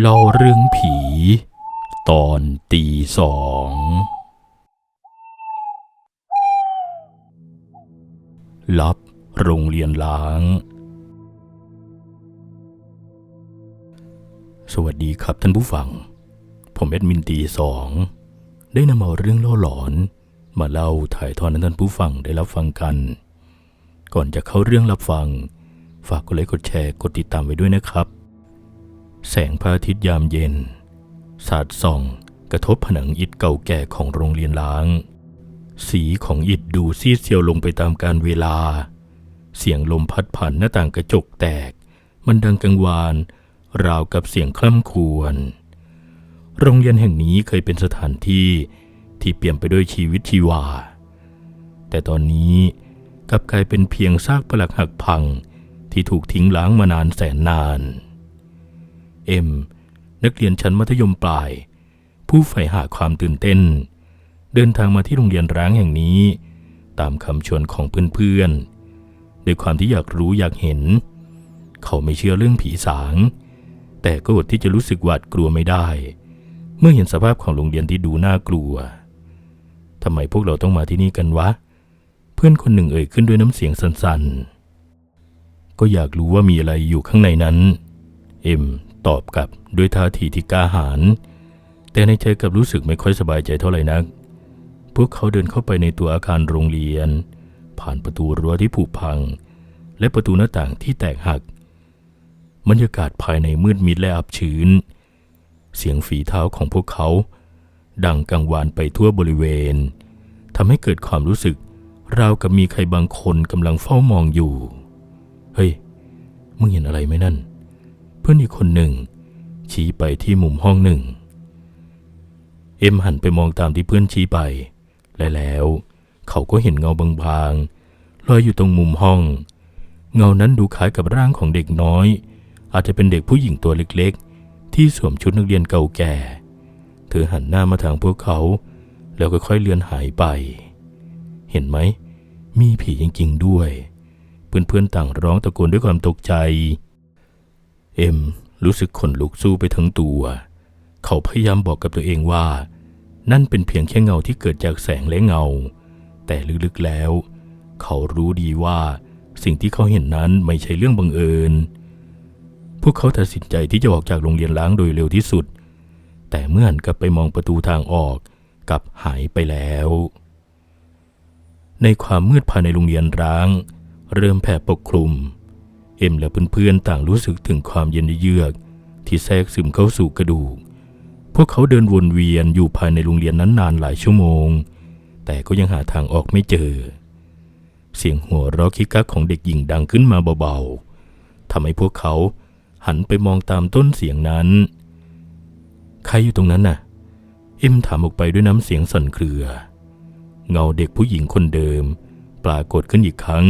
เล่าเรื่องผี ตอนตีสองลับโรงเรียนล้าง สวัสดีครับท่านผู้ฟัง ผมแอดมินตีสอง ได้นำเอาเรื่องเล่าหลอน มาเล่าถ่ายทอดให้ท่านผู้ฟังได้รับฟังกัน ก่อนจะเข้าเรื่องรับฟัง ฝากกดไลค์กดแชร์กดติดตามไว้ด้วยนะครับ แสงพระอาทิตย์ยามเย็น สาดส่อง กระทบผนังอิฐเก่าแก่ของโรงเรียนล้าง สีของอิฐดูซีดเซียวลงไปตามกาลเวลา เสียงลมพัดผ่านหน้าต่างกระจกแตก มันดังกังวาน ราวกับเสียงคล่ำครวญโรงเรียนแห่งนี้เคยเป็นสถานที่ที่เปลี่ยมไปด้วยชีวิตชีวา แต่ตอนนี้กลับกลายเป็นเพียงซากปลักหักพังที่ถูกทิ้งล้างมานานแสนนาน เอ็มนักเรียนชั้นมัธยมปลาย ผู้ใฝ่หาความตื่นเต้น เดินทางมาที่โรงเรียนร้างแห่งนี้ ตามคำชวนของเพื่อนๆด้วยความที่อยากรู้อยากเห็น เขาไม่เชื่อเรื่องผีสาง แต่ก็อดที่จะรู้สึกหวาดกลัวไม่ได้ เมื่อเห็นสภาพของโรงเรียนที่ดูน่ากลัวทำไมพวกเราต้องมาที่นี่กันวะ เพื่อนคนหนึ่งเอ่ยขึ้นด้วยน้ำเสียงสั่นๆก็อยากรู้ว่ามีอะไรอยู่ข้างในนั้น เอ็ม ตอบกลับด้วยท่าทีที่กล้าหาญแต่ในใจกลับรู้สึกไม่ค่อยสบายใจเท่าไหร่นัก พวกเขาเดินเข้าไปในตัวอาคารโรงเรียน ผ่านประตูรั้วที่ผุพัง และประตูหน้าต่างที่แตกหักบรรยากาศภายในมืดมิดและอับชื้น เสียงฝีเท้าของพวกเขา ดังกังวานไปทั่วบริเวณทำให้เกิดความรู้สึกราวกับมีใครบางคนกำลังเฝ้ามองอยู่ เฮ้ย มึงเห็นอะไรไหมนั่น พื่อนอีกคนหนึ่ง ชี้ไปที่มุมห้องหนึ่ง เอ็มหันไปมองตามที่เพื่อนชี้ไป และแล้วเขาก็เห็นเงาบางๆลอยอยู่ตรงมุมห้อง เงานั้นดูคล้ายกับร่างของเด็กน้อย อาจจะเป็นเด็กผู้หญิงตัวเล็กๆ ที่สวมชุดนักเรียนเก่าแก่ เธอหันหน้ามาทางพวกเขา แล้วค่อยๆเลือนหายไป เห็นไหม มีผีจริงๆด้วย เพื่อนๆต่างร้องตะโกนด้วยความตกใจ เอ็มรู้สึกขนลุกสู้ไปทั้งตัว เขาพยายามบอกกับตัวเองว่า นั่นเป็นเพียงแค่เงาที่เกิดจากแสงและเงา แต่ลึกๆแล้ว เขารู้ดีว่าสิ่งที่เขาเห็นนั้นไม่ใช่เรื่องบังเอิญ พวกเขาตัดสินใจที่จะออกจากโรงเรียนล้างโดยเร็วที่สุด แต่เมื่อหันกลับไปมองประตูทางออกกลับหายไปแล้ว ในความมืดภายในโรงเรียนร้าง เริ่มแผ่ปกคลุม เอ็มและเพื่อนๆต่างรู้สึกถึงความเย็นเยือก ที่แทรกซึมเข้าสู่กระดูก พวกเขาเดินวนเวียนอยู่ภายในโรงเรียนนั้นนานหลายชั่วโมง แต่ก็ยังหาทางออกไม่เจอ เสียงหัวเราะคิกคักของเด็กหญิงดังขึ้นมาเบาๆทำให้พวกเขาหันไปมองตามต้นเสียงนั้น ใครอยู่ตรงนั้นน่ะ เอ็มถามออกไปด้วยน้ำเสียงสั่นเครือ เงาเด็กผู้หญิงคนเดิม ปรากฏขึ้นอีกครั้ง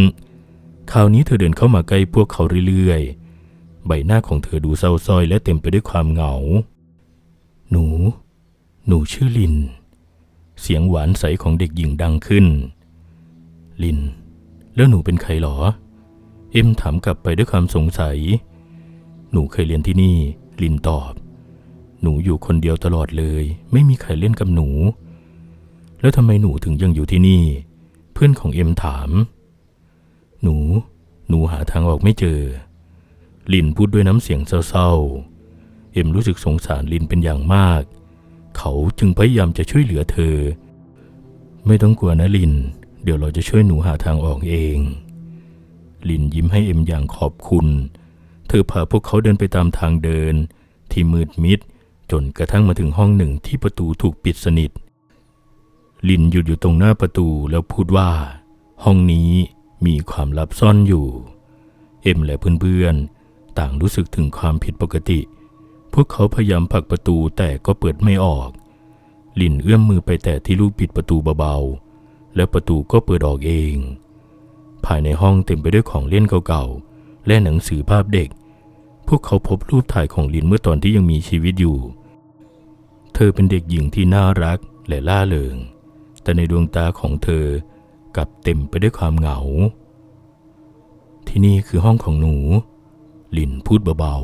คราวนี้เธอเดินเข้ามาใกล้พวกเขาเรื่อยๆ ใบหน้าของเธอดูเศร้าส้อยและเต็มไปด้วยความเหงา หนู หนูชื่อลิน เสียงหวานใสของเด็กหญิงดังขึ้น ลิน แล้วหนูเป็นใครหรอ เอ็มถามกลับไปด้วยความสงสัย หนูเคยเรียนที่นี่ ลินตอบ หนูอยู่คนเดียวตลอดเลย ไม่มีใครเล่นกับหนู แล้วทำไมหนูถึงยังอยู่ที่นี่ เพื่อนของเอ็มถาม หนู หนูหาทางออกไม่เจอ ลินพูดด้วยน้ำเสียงเศร้าๆ เอ็มรู้สึกสงสารลินเป็นอย่างมาก เขาจึงพยายามจะช่วยเหลือเธอ ไม่ต้องกลัวนะลิน เดี๋ยวเราจะช่วยหนูหาทางออกเอง ลินยิ้มให้เอ็มอย่างขอบคุณ เธอพาพวกเขาเดินไปตามทางเดิน ที่มืดมิด จนกระทั่งมาถึงห้องหนึ่งที่ประตูถูกปิดสนิทลินหยุดอยู่ตรงหน้าประตูแล้วพูดว่า ห้องนี้ มีความลับซ่อนอยู่ เอ็มและเพื่อนๆ ต่างรู้สึกถึงความผิดปกติ พวกเขาพยายามผลักประตูแต่ก็เปิดไม่ออก ลินเอื้อมมือไปแตะที่ลูกปิดประตูเบาๆ แล้วประตูก็เปิดออกเอง ภายในห้องเต็มไปด้วยของเล่นเก่าๆ และหนังสือภาพเด็ก พวกเขาพบรูปถ่ายของลินเมื่อตอนที่ยังมีชีวิตอยู่ เธอเป็นเด็กหญิงที่น่ารักและล่าเริง แต่ในดวงตาของเธอ กับเต็มไปด้วยความเหงา ที่นี่คือห้องของหนู ลินพูดเบา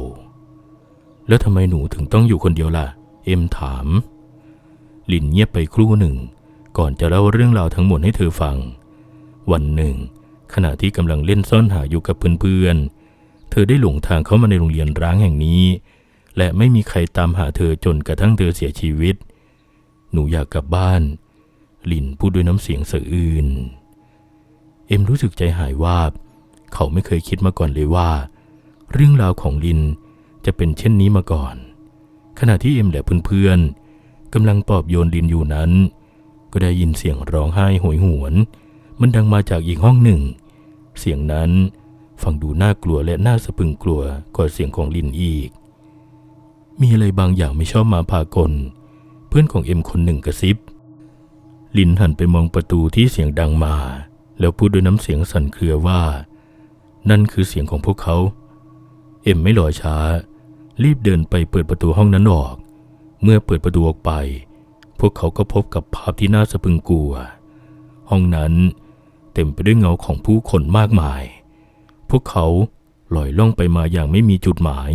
ๆ แล้วทำไมหนูถึงต้องอยู่คนเดียวล่ะ เอ็มถาม ลินเงียบไปครู่หนึ่ง ก่อนจะเล่าเรื่องราวทั้งหมดให้เธอฟัง วันหนึ่ง ขณะที่กำลังเล่นซ่อนหาอยู่กับเพื่อนๆ เธอได้หลงทางเข้ามาในโรงเรียนร้างแห่งนี้ และไม่มีใครตามหาเธอจนกระทั่งเธอเสียชีวิต หนูอยากกลับบ้านลินพูดด้วยน้ำเสียงสะอื้น อ็มรู้สึกใจหายว่า เขาไม่เคยคิดมาก่อนเลยว่า เรื่องราวของลินจะเป็นเช่นนี้มาก่อน ขณะที่เอ็มและเพื่อนๆกำลังปลอบโยนลินอยู่นั้น ก็ได้ยินเสียงร้องไห้โหยหวน มันดังมาจากอีกห้องหนึ่ง เสียงนั้นฟังดูน่ากลัวและน่าสะพึงกลัวกว่าเสียงของลินอีก มีอะไรบางอย่างไม่ชอบมาพากล เพื่อนของเอ็มคนหนึ่งกระซิบ ลินหันไปมองประตูที่เสียงดังมา แล้วพูดด้วยน้ำเสียงสั่นเครือว่า นั่นคือเสียงของพวกเขา เอ็มไม่รอช้า รีบเดินไปเปิดประตูห้องนั้นออก เมื่อเปิดประตูออกไป พวกเขาก็พบกับภาพที่น่าสะพรึงกลัว ห้องนั้นเต็มไปด้วยเงาของผู้คนมากมาย พวกเขาลอยล่องไปมาอย่างไม่มีจุดหมาย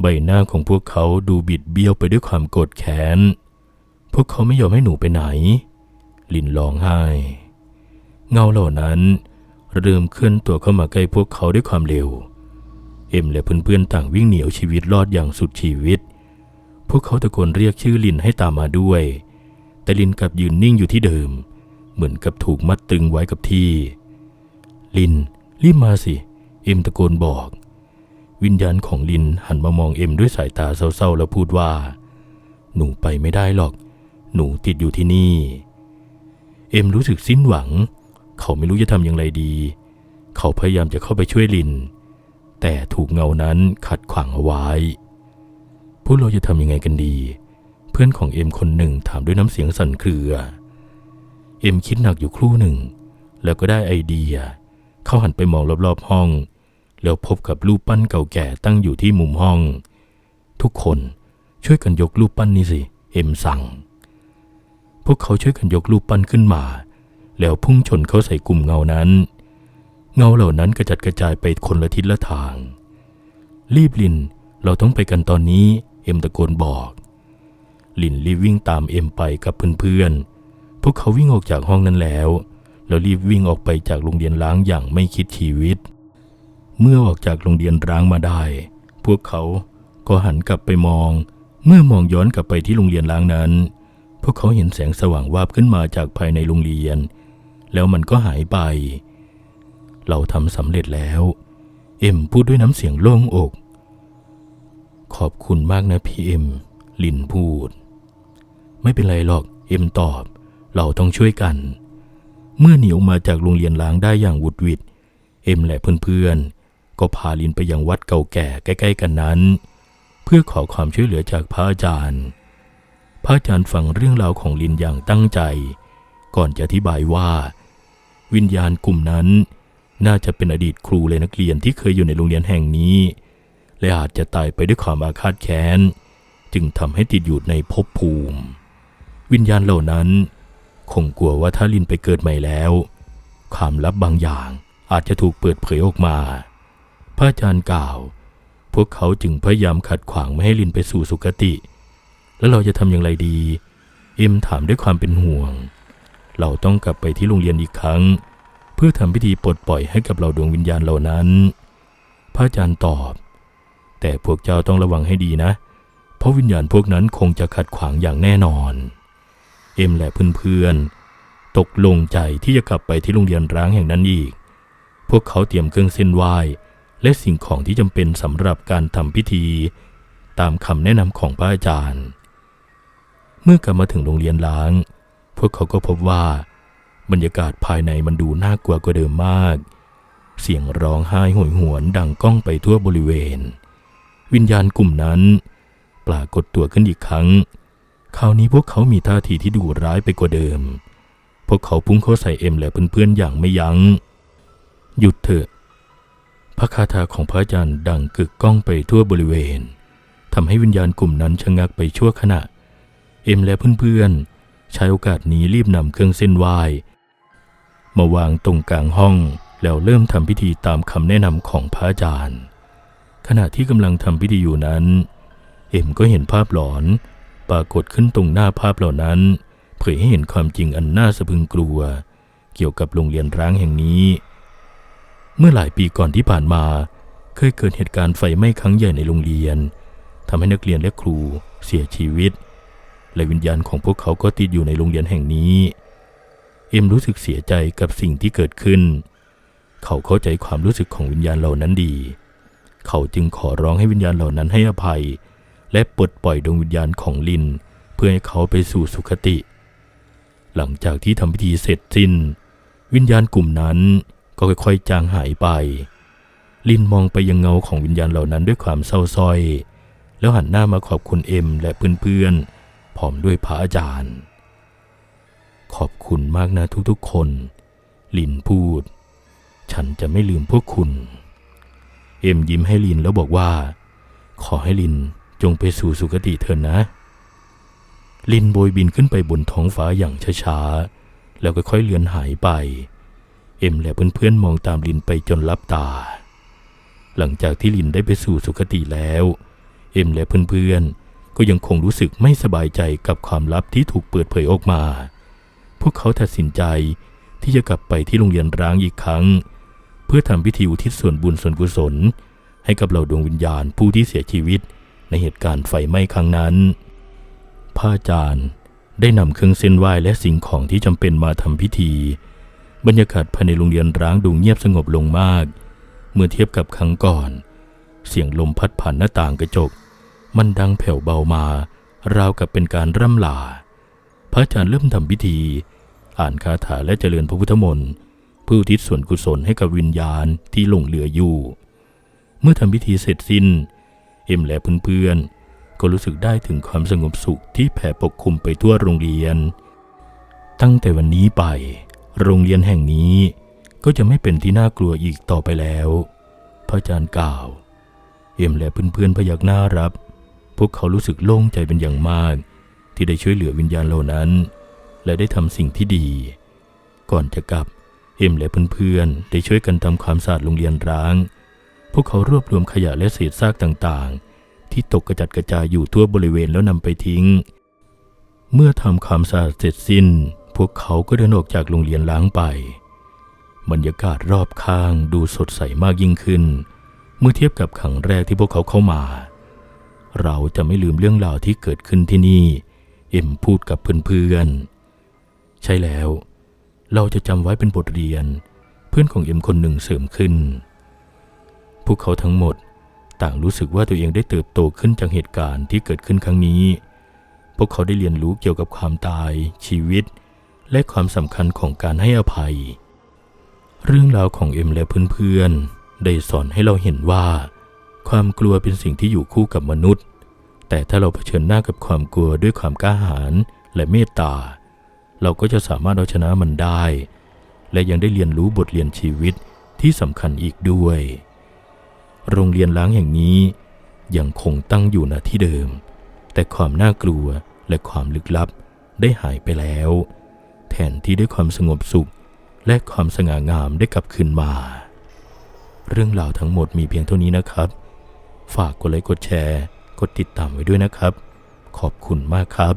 ใบหน้าของพวกเขาดูบิดเบี้ยวไปด้วยความโกรธแค้น พวกเขาไม่ยอมให้หนูไปไหน ลินร้องไห้ เงาเหล่านั้นเริ่มเคลื่อนตัวเข้ามาใกล้พวกเขาด้วยความเร็ว เอ็มและเพื่อนๆต่างวิ่งเหนีเอาชีวิตรอดอย่างสุดชีวิต พวกเขาตะโกนเรียกชื่อลินให้ตามมาด้วย แต่ลินกลับยืนนิ่งอยู่ที่เดิม เหมือนกับถูกมัดตึงไว้กับที่ ลิน รีบมาสิ เอ็มตะโกนบอก วิญญาณของลินหันมามองเอ็มด้วยสายตาเศร้าๆแล้วพูดว่า หนูไปไม่ได้หรอก หนูติดอยู่ที่นี่ เอ็มรู้สึกสิ้นหวัง เขาไม่รู้จะทำอย่างไรดี เขาพยายามจะเข้าไปช่วยลิน แต่ถูกเงานั้นขัดขวางเอาไว้ พวกเราจะทำยังไงกันดี เพื่อนของเอ็มคนหนึ่งถามด้วยน้ำเสียงสั่นเครือ เอ็มคิดหนักอยู่ครู่หนึ่ง แล้วก็ได้ไอเดีย เขาหันไปมองรอบๆห้อง แล้วพบกับรูปปั้นเก่าแก่ตั้งอยู่ที่มุมห้อง ทุกคนช่วยกันยกรูปปั้นนี้สิ เอ็มสั่ง พวกเขาช่วยกันยกรูปปั้นขึ้นมา แล้วพุ่งชนเข้าใส่กลุ่มเงานั้น เงาเหล่านั้นกระจัดกระจายไปคนละทิศละทาง รีบลิน เราต้องไปกันตอนนี้ เอ็มตะโกนบอก ลินรีบวิ่งตามเอ็มไปกับเพื่อนๆ พวกเขาวิ่งออกจากห้องนั้นแล้ว แล้วรีบวิ่งออกไปจากโรงเรียนร้างอย่างไม่คิดชีวิต เมื่อออกจากโรงเรียนร้างมาได้ พวกเขาก็หันกลับไปมอง เมื่อมองย้อนกลับไปที่โรงเรียนร้างนั้น พวกเขาเห็นแสงสว่างวาบขึ้นมาจากภายในโรงเรียน แล้วมันก็หายไป เราทำสำเร็จแล้ว เอ็มพูดด้วยน้ำเสียงโล่งอก ขอบคุณมากนะพี่เอ็มลินพูด ไม่เป็นไรหรอก เอ็มตอบ เราต้องช่วยกัน เมื่อหนีออกมาจากโรงเรียนล้างได้อย่างวุดวิดเอ็มและเพื่อนๆ ก็พาลินไปยังวัดเก่าแก่ใกล้ ๆ กันนั้น เพื่อขอความช่วยเหลือจากพระอาจารย์ พระอาจารย์ฟังเรื่องราวของลินอย่างตั้งใจ ก่อนจะอธิบายว่า วิญญาณกลุ่มนั้น น่าจะเป็นอดีตครูและนักเรียนที่เคยอยู่ในโรงเรียนแห่งนี้ และอาจจะตายไปด้วยความอาฆาตแค้น จึงทำให้ติดอยู่ในภพภูมิ วิญญาณเหล่านั้น คงกลัวว่าถ้าลินไปเกิดใหม่แล้ว ความลับบางอย่างอาจจะถูกเปิดเผยออกมา พระอาจารย์กล่าว พวกเขาจึงพยายามขัดขวางไม่ให้ลินไปสู่สุคติ แล้วเราจะทำอย่างไรดี เอ็มถามด้วยความเป็นห่วง เราต้องกลับไปที่โรงเรียนอีกครั้ง เพื่อทำพิธีปลดปล่อยให้กับเราดวงวิญญาณเหล่านั้น พระอาจารย์ตอบ แต่พวกเจ้าต้องระวังให้ดีนะ เพราะวิญญาณพวกนั้นคงจะขัดขวางอย่างแน่นอน เอ็มและเพื่อนๆตกลงใจที่จะกลับไปที่โรงเรียนร้างแห่งนั้นอีก พวกเขาเตรียมเครื่องเส้นไหว้และสิ่งของที่จำเป็นสำหรับการทำพิธี ตามคำแนะนำของพระอาจารย์ เมื่อกลับมาถึงโรงเรียนล้าง พวกเขาก็พบว่า บรรยากาศภายในมันดูน่ากลัวกว่าเดิมมาก เสียงร้องไห้โหยหวนดังก้องไปทั่วบริเวณ วิญญาณกลุ่มนั้น ปรากฏตัวขึ้นอีกครั้ง คราวนี้พวกเขามีท่าทีที่ดุร้ายไปกว่าเดิม พวกเขาพุ่งเข้าใส่เอ็มและเพื่อนๆอย่างไม่ยัง้ง หยุดเถอะพระคาถาของพระอาจารย์ดังกึกก้องไปทั่วบริเวณทำให้วิญญาณกลุ่มนั้นชะงักไปชั่วขณะ เอ็มและเพื่อนๆ ใช้โอกาสนี้รีบนำเครื่องเส้นไหว้ มาวางตรงกลางห้องแล้วเริ่มทำพิธีตามคำแนะนำของพระอาจารย์ ขณะที่กำลังทำพิธีอยู่นั้น เอ็มก็เห็นภาพหลอน ปรากฏขึ้นตรงหน้าภาพเหล่านั้น เผยให้เห็นความจริงอันน่าสะพึงกลัว เกี่ยวกับโรงเรียนร้างแห่งนี้ เมื่อหลายปีก่อนที่ผ่านมา เคยเกิดเหตุการณ์ไฟไหม้ครั้งใหญ่ในโรงเรียนทำให้นักเรียนและครูเสียชีวิต และวิญญาณของพวกเขาก็ติดอยู่ในโรงเรียนแห่งนี้ เอ็มรู้สึกเสียใจกับสิ่งที่เกิดขึ้น เขาเข้าใจความรู้สึกของวิญญาณเหล่านั้นดี เขาจึงขอร้องให้วิญญาณเหล่านั้นให้อภัย และปลดปล่อยดวงวิญญาณของลิน เพื่อให้เขาไปสู่สุคติ หลังจากที่ทำพิธีเสร็จสิ้น วิญญาณกลุ่มนั้นก็ค่อยๆจางหายไป ลินมองไปยังเงาของวิญญาณเหล่านั้นด้วยความเศร้าส้อย แล้วหันหน้ามาขอบคุณเอ็มและเพื่อนๆ พร้อมด้วยพระอาจารย์ ขอบคุณมากนะทุกๆคน ลินพูด ฉันจะไม่ลืมพวกคุณ เอ็มยิ้มให้ลินแล้วบอกว่า ขอให้ลินจงไปสู่สุคติเถิดนะ ลินโบยบินขึ้นไปบนท้องฟ้าอย่างช้าๆ แล้วก็ค่อยเลือนหายไป เอ็มและเพื่อนๆมองตามลินไปจนลับตา หลังจากที่ลินได้ไปสู่สุคติแล้ว เอ็มและเพื่อนๆ ก็ยังคงรู้สึกไม่สบายใจกับความลับที่ถูกเปิดเผยออกมา พวกเขาตัดสินใจที่จะกลับไปที่โรงเรียนร้างอีกครั้ง เพื่อทำพิธีอุทิศส่วนบุญส่วนกุศล ให้กับเหล่าดวงวิญญาณผู้ที่เสียชีวิตในเหตุการณ์ไฟไหม้ครั้งนั้นพระอาจารย์ได้นำเครื่องเส้นไหว้และสิ่งของที่จำเป็นมาทำพิธี บรรยากาศภายในโรงเรียนร้างดูเงียบสงบลงมาก เมื่อเทียบกับครั้งก่อน เสียงลมพัดผ่านหน้าต่างกระจก มันดังแผ่วเบามาราวกับเป็นการร่ำลา พระอาจารย์เริ่มทำพิธี อ่านคาถาและเจริญพระพุทธมนต์เพื่อทิศส่วนกุศลให้กับวิญญาณที่หลงเหลืออยู่ เมื่อทำพิธีเสร็จสิ้น เอ็มและเพื่อนๆก็รู้สึกได้ถึงความสงบสุขที่แผ่ปกคลุมไปทั่วโรงเรียน ตั้งแต่วันนี้ไป โรงเรียนแห่งนี้ก็จะไม่เป็นที่น่ากลัวอีกต่อไปแล้ว พระอาจารย์กล่าว เอ็มและเพื่อนๆพยักหน้ารับ พวกเขารู้สึกโล่งใจเป็นอย่างมาก ที่ได้ช่วยเหลือวิญญาณเหล่านั้น และได้ทำสิ่งที่ดี ก่อนจะกลับ เอ็มและเพื่อนๆได้ช่วยกันทำความสะอาดโรงเรียนร้าง พวกเขารวบรวมขยะและเศษซากต่างๆ ที่ตกกระจัดกระจายอยู่ทั่วบริเวณแล้วนำไปทิ้ง เมื่อทำความสะอาดเสร็จสิ้น พวกเขาก็เดินออกจากโรงเรียนล้างไป บรรยากาศรอบข้างดูสดใสมากยิ่งขึ้น เมื่อเทียบกับครั้งแรกที่พวกเขาเข้ามา เราจะไม่ลืมเรื่องราวที่เกิดขึ้นที่นี่ เอ็มพูดกับเพื่อนๆ ใช่แล้ว เราจะจำไว้เป็นบทเรียน เพื่อนของเอ็มคนหนึ่งเสริมขึ้น พวกเขาทั้งหมดต่างรู้สึกว่าตัวเองได้เติบโตขึ้นจากเหตุการณ์ที่เกิดขึ้นครั้งนี้ พวกเขาได้เรียนรู้เกี่ยวกับความตาย ชีวิต และความสำคัญของการให้อภัย เรื่องราวของเอ็มและเพื่อนๆ ได้สอนให้เราเห็นว่า ความกลัวเป็นสิ่งที่อยู่คู่กับมนุษย์ แต่ถ้าเราเผชิญหน้ากับความกลัวด้วยความกล้าหาญและเมตตา เราก็จะสามารถเอาชนะมันได้ และยังได้เรียนรู้บทเรียนชีวิตที่สำคัญอีกด้วย โรงเรียนล้างแห่งนี้ยังคงตั้งอยู่ณที่เดิม แต่ความน่ากลัวและความลึกลับได้หายไปแล้ว แทนที่ด้วยความสงบสุข และความสง่างามได้กลับคืนมา เรื่องราวทั้งหมดมีเพียงเท่านี้นะครับ ฝากกดไลค์กดแชร์ กดติดตามไว้ด้วยนะครับ ขอบคุณมากครับ